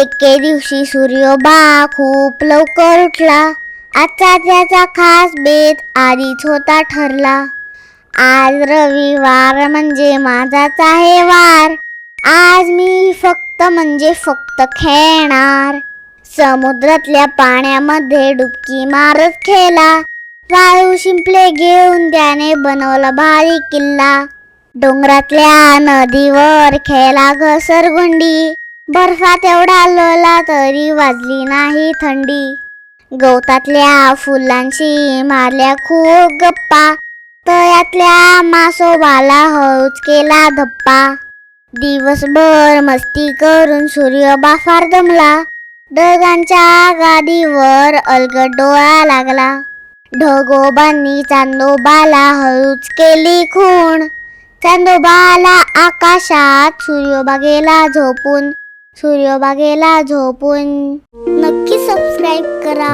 एके दिवशी सूर्योबा खूप लवकर उठला. आजचा त्याचा खास बेत आधीच होता ठरला. आज रविवार म्हणजे माझाच आहे वार. आज मी फक्त म्हणजे फक्त खेळणार. समुद्रातल्या पाण्यामध्ये डुबकी मारत खेळला. वाळू शिंपले घेऊन त्याने बनवला भारी किल्ला. डोंगरातल्या नदीवर खेळला घसरगुंडी. बर्फात एवढा लोला तरी वाजली नाही थंडी. गवतातल्या फुलांशी मारल्या खूप गप्पा. तळ्यातल्या मासोबाला हळूच केला धप्पा. दिवसभर मस्ती करून सूर्य बाफार दमला. ढगांच्या गादीवर अलगट डोळा लागला. ढगोबांनी चांदोबाला हळूच केली खूण. चांदोबाला आकाशात सूर्यबागेला झोपून. सूर्यबागेला झोपून नक्की सबस्क्राईब करा.